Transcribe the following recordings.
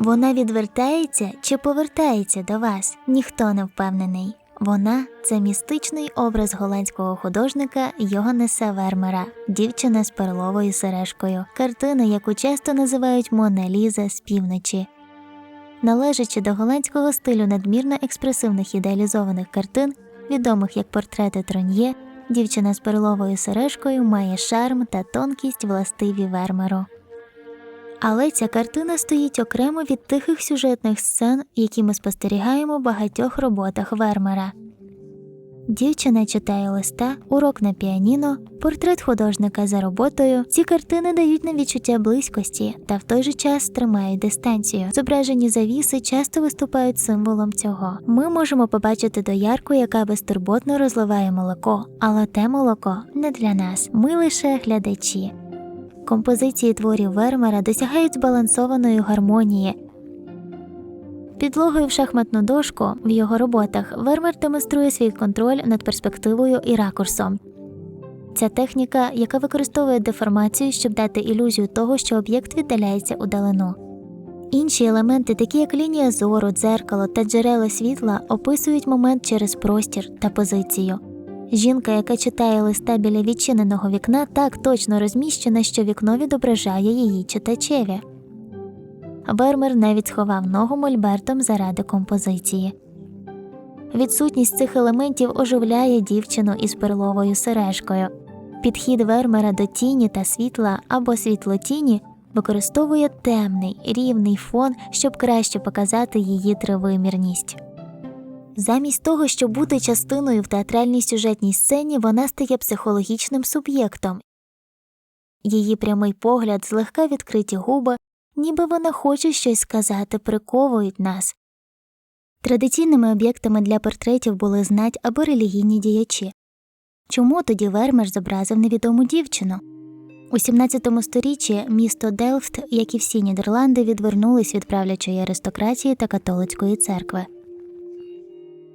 Вона відвертається чи повертається до вас? Ніхто не впевнений. Вона це містичний образ голландського художника Йоганнеса Вермера, дівчина з перловою сережкою, картина, яку часто називають Мона Ліза з півночі. Належачи до голландського стилю надмірно експресивних ідеалізованих картин, відомих як портрети Троньє, дівчина з перловою сережкою має шарм та тонкість властиві Вермеру. Але ця картина стоїть окремо від тихих сюжетних сцен, які ми спостерігаємо в багатьох роботах Вермера. Дівчина читає листа, урок на піаніно, портрет художника за роботою. Ці картини дають нам відчуття близькості та в той же час тримають дистанцію. Зображені завіси часто виступають символом цього. Ми можемо побачити доярку, яка безтурботно розливає молоко, але те молоко не для нас. Ми лише глядачі. Композиції творів Вермера досягають збалансованої гармонії. Підлогою в шахматну дошку в його роботах Вермер демонструє свій контроль над перспективою і ракурсом. Ця техніка, яка використовує деформацію, щоб дати ілюзію того, що об'єкт віддаляється у далину. Інші елементи, такі як лінія зору, дзеркало та джерела світла, описують момент через простір та позицію. Жінка, яка читає листа біля відчиненого вікна, так точно розміщена, що вікно відображає її читачеві. Вермер навіть сховав ногу мольбертом заради композиції. Відсутність цих елементів оживляє дівчину із перловою сережкою. Підхід Вермера до тіні та світла або світлотіні використовує темний рівний фон, щоб краще показати її тривимірність. Замість того, щоб бути частиною в театральній сюжетній сцені, вона стає психологічним суб'єктом. Її прямий погляд, злегка відкриті губи, ніби вона хоче щось сказати, приковують нас. Традиційними об'єктами для портретів були знать або релігійні діячі. Чому тоді Вермер зобразив невідому дівчину? У 17 сторіччі місто Делфт, як і всі Нідерланди, відвернулись від правлячої аристократії та католицької церкви.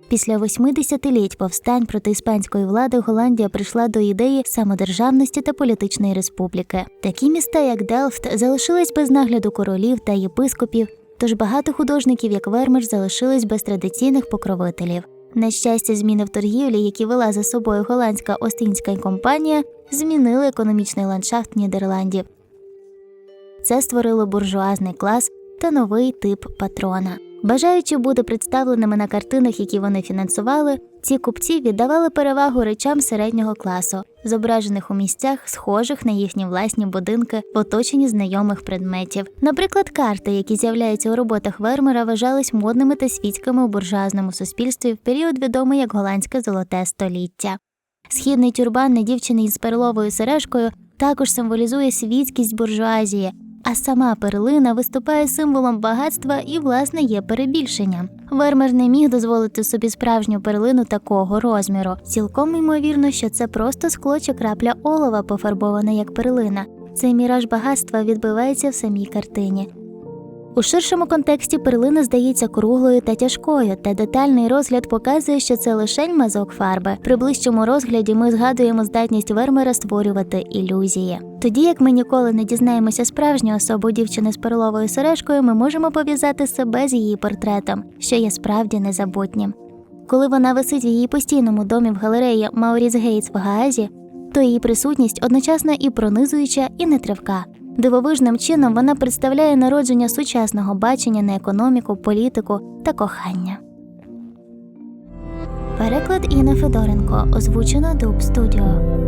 Після восьми десятиліть повстань проти іспанської влади Голландія прийшла до ідеї самодержавності та політичної республіки. Такі міста, як Делфт, залишились без нагляду королів та єпископів, тож багато художників, як Вермер, залишились без традиційних покровителів. На щастя, зміни в торгівлі, які вела за собою голландська Остінська компанія, змінили економічний ландшафт Нідерландів. Це створило буржуазний клас та новий тип патрона. Бажаючи бути представленими на картинах, які вони фінансували, ці купці віддавали перевагу речам середнього класу, зображених у місцях, схожих на їхні власні будинки в оточенні знайомих предметів. Наприклад, карти, які з'являються у роботах Вермера, вважались модними та світськими у буржуазному суспільстві в період відомий як голландське золоте століття. Східний тюрбан на дівчини із перловою сережкою також символізує світськість буржуазії, а сама перлина виступає символом багатства і, власне, є перебільшенням. Вермер не міг дозволити собі справжню перлину такого розміру. Цілком ймовірно, що це просто скло чи крапля олова, пофарбована як перлина. Цей міраж багатства відбивається в самій картині. У ширшому контексті перлина здається круглою та тяжкою, та детальний розгляд показує, що це лишень мазок фарби. При ближчому розгляді ми згадуємо здатність Вермера створювати ілюзії. Тоді як ми ніколи не дізнаємося справжню особу дівчини з перловою сережкою, ми можемо пов'язати себе з її портретом, що є справді незабутнім. Коли вона висить в її постійному домі в галереї Мауріс Гейтс в Гаазі, то її присутність одночасно і пронизуюча, і нетривка. Дивовижним чином вона представляє народження сучасного бачення на економіку, політику та кохання. Переклад Інна Федоренко озвучено Дуб Студіо.